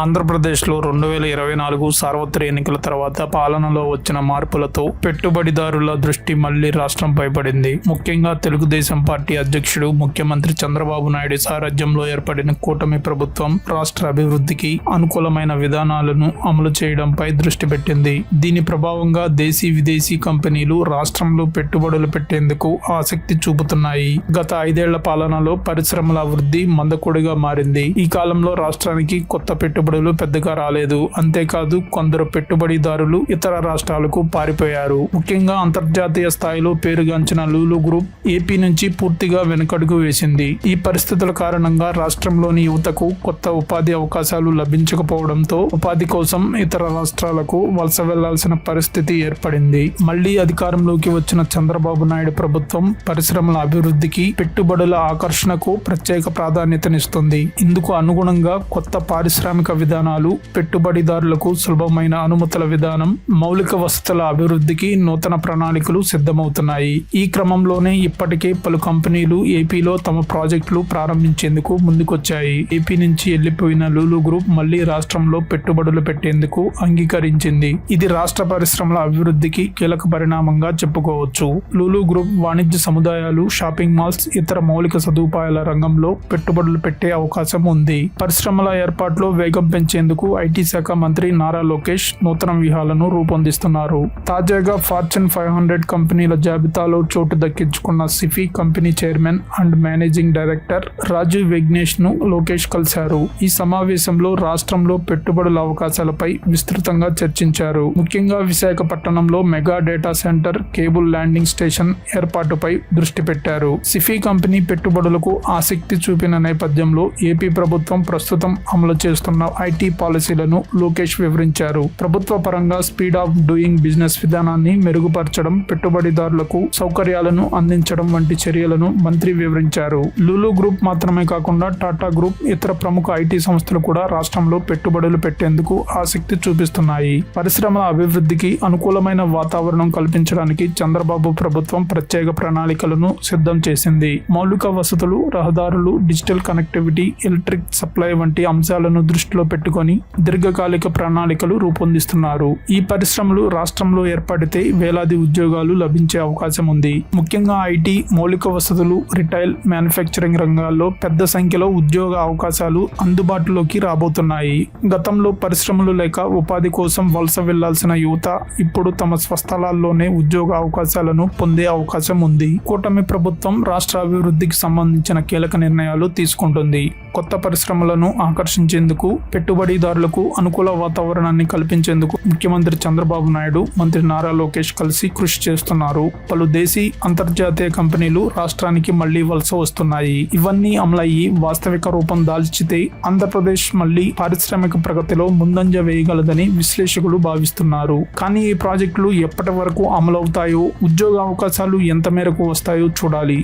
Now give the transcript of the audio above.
ఆంధ్రప్రదేశ్లో రెండు వేల ఇరవై నాలుగు సార్వత్రిక ఎన్నికల తర్వాత పాలనలో వచ్చిన మార్పులతో పెట్టుబడిదారుల దృష్టి మళ్ళీ రాష్ట్రంపై పడింది ముఖ్యంగా తెలుగుదేశం పార్టీ అధ్యక్షుడు ముఖ్యమంత్రి చంద్రబాబు నాయుడు సారథ్యంలో ఏర్పడిన కూటమి ప్రభుత్వం రాష్ట్ర అభివృద్ధికి అనుకూలమైన విధానాలను అమలు చేయడంపై దృష్టి పెట్టింది. దీని ప్రభావంగా దేశీ విదేశీ కంపెనీలు రాష్ట్రంలో పెట్టుబడులు పెట్టేందుకు ఆసక్తి చూపుతున్నాయి. గత ఐదేళ్ళ పాలనలో పరిశ్రమల అభివృద్ధి మందకొడిగా మారింది. ఈ కాలంలో రాష్ట్రానికి కొత్త పెట్టుబడి పెట్టుబడులు పెద్దగా రాలేదు. అంతేకాదు కొందరు పెట్టుబడిదారులు ఇతర రాష్ట్రాలకు పారిపోయారు. ముఖ్యంగా అంతర్జాతీయ స్థాయిలో పేరుగాంచిన లూలు గ్రూప్ ఏపీ నుంచి పూర్తిగా వెనుకడుగు వేసింది. ఈ పరిస్థితుల కారణంగా రాష్ట్రంలోని యువతకు కొత్త ఉపాధి అవకాశాలు లభించకపోవడంతో ఉపాధి కోసం ఇతర రాష్ట్రాలకు వలస వెళ్ళాల్సిన పరిస్థితి ఏర్పడింది. మళ్ళీ అధికారంలోకి వచ్చిన చంద్రబాబు నాయుడు ప్రభుత్వం పరిశ్రమల అభివృద్ధికి పెట్టుబడుల ఆకర్షణకు ప్రత్యేక ప్రాధాన్యతనిస్తుంది. ఇందుకు అనుగుణంగా కొత్త పారిశ్రామిక విధానాలు పెట్టుబడిదారులకు సులభమైన అనుమతుల విధానం మౌలిక వసతుల అభివృద్ధికి నూతన ప్రణాళికలు సిద్ధమవుతున్నాయి. ఈ క్రమంలోనే ఇప్పటికే పలు కంపెనీలు ఏపీలో తమ ప్రాజెక్టులు ప్రారంభించేందుకు ముందుకొచ్చాయి. ఏపీ నుంచి వెళ్ళిపోయిన లూలు గ్రూప్ మళ్ళీ రాష్ట్రంలో పెట్టుబడులు పెట్టేందుకు అంగీకరించింది. ఇది రాష్ట్ర పరిశ్రమల అభివృద్ధికి కీలక పరిణామంగా చెప్పుకోవచ్చు. లూలు గ్రూప్ వాణిజ్య సముదాయాలు షాపింగ్ మాల్స్ ఇతర మౌలిక సదుపాయాల రంగంలో పెట్టుబడులు పెట్టే అవకాశం ఉంది. పరిశ్రమల ఏర్పాటులో వేగ పెంచేందుకు ఐటీ శాఖ మంత్రి నారా లోకేష్ నూతన వ్యూహాలను రూపొందిస్తున్నారు. తాజాగా ఫార్చ్యూన్ ఫైవ్ హండ్రెడ్ కంపెనీల జాబితాలో చోటు దక్కించుకున్న Sify company chairman and managing director Rajiv విఘ్నేష్ను Lokesh కలిశారు. ఈ సమావేశంలో రాష్ట్రంలో పెట్టుబడుల అవకాశాలపై విస్తృతంగా చర్చించారు. ముఖ్యంగా విశాఖపట్నంలో mega data centre cable landing station ఏర్పాటుపై దృష్టి పెట్టారు. సిఫీ కంపెనీ పెట్టుబడులకు ఆసక్తి చూపిన నేపథ్యంలో ఏపీ ప్రభుత్వం ప్రస్తుతం అమలు చేస్తున్న ఐటీ పాలసీలను లోకేష్ వివరించారు. ప్రభుత్వ పరంగా స్పీడ్ ఆఫ్ డూయింగ్ బిజినెస్ విధానాన్ని మెరుగుపరచడం పెట్టుబడిదారులకు సౌకర్యాలను అందించడం వంటి చర్యలను మంత్రి వివరించారు. లులు గ్రూప్ మాత్రమే కాకుండా టాటా గ్రూప్ ఇతర ప్రముఖ ఐటీ సంస్థలు కూడా రాష్ట్రంలో పెట్టుబడులు పెట్టేందుకు ఆసక్తి చూపిస్తున్నాయి. పరిశ్రమల అభివృద్ధికి అనుకూలమైన వాతావరణం కల్పించడానికి చంద్రబాబు ప్రభుత్వం ప్రత్యేక ప్రణాళికలను సిద్ధం చేసింది. మౌలిక వసతులు రహదారులు డిజిటల్ కనెక్టివిటీ ఎలక్ట్రిక్ సప్లై వంటి అంశాలను దృష్టిలో దృష్టిలో పెట్టుకొని దీర్ఘకాలిక ప్రణాళికలు రూపొందిస్తున్నారు. ఈ పరిశ్రమలు రాష్ట్రంలో ఏర్పడితే వేలాది ఉద్యోగాలు లభించే అవకాశం ఉంది. ముఖ్యంగా ఐటీ మౌలిక వసతులు రిటైల్ మ్యానుఫ్యాక్చరింగ్ రంగాల్లో పెద్ద సంఖ్యలో ఉద్యోగ అవకాశాలు అందుబాటులోకి రాబోతున్నాయి. గతంలో పరిశ్రమలు లేక ఉపాధి కోసం వలస వెళ్ళాల్సిన యువత ఇప్పుడు తమ స్వస్థలాల్లోనే ఉద్యోగ అవకాశాలను పొందే అవకాశం ఉంది. కూటమి ప్రభుత్వం రాష్ట్ర అభివృద్ధికి సంబంధించిన కీలక నిర్ణయాలు తీసుకుంటుంది. కొత్త పరిశ్రమలను ఆకర్షించేందుకు పెట్టుబడిదారులకు అనుకూల వాతావరణాన్ని కల్పించేందుకు ముఖ్యమంత్రి చంద్రబాబు నాయుడు మంత్రి నారా లోకేష్ కలిసి కృషి చేస్తున్నారు. పలు దేశీ అంతర్జాతీయ కంపెనీలు రాష్ట్రానికి మళ్ళీ వలస వస్తున్నాయి. ఇవన్నీ అమలయ్యి వాస్తవిక రూపం దాల్చితే ఆంధ్రప్రదేశ్ మళ్ళీ పారిశ్రామిక ప్రగతిలో ముందంజ వేయగలదని విశ్లేషకులు భావిస్తున్నారు. కానీ ఈ ప్రాజెక్టులు ఎప్పటి వరకు అమలవుతాయో ఉద్యోగ అవకాశాలు ఎంత మేరకు వస్తాయో చూడాలి.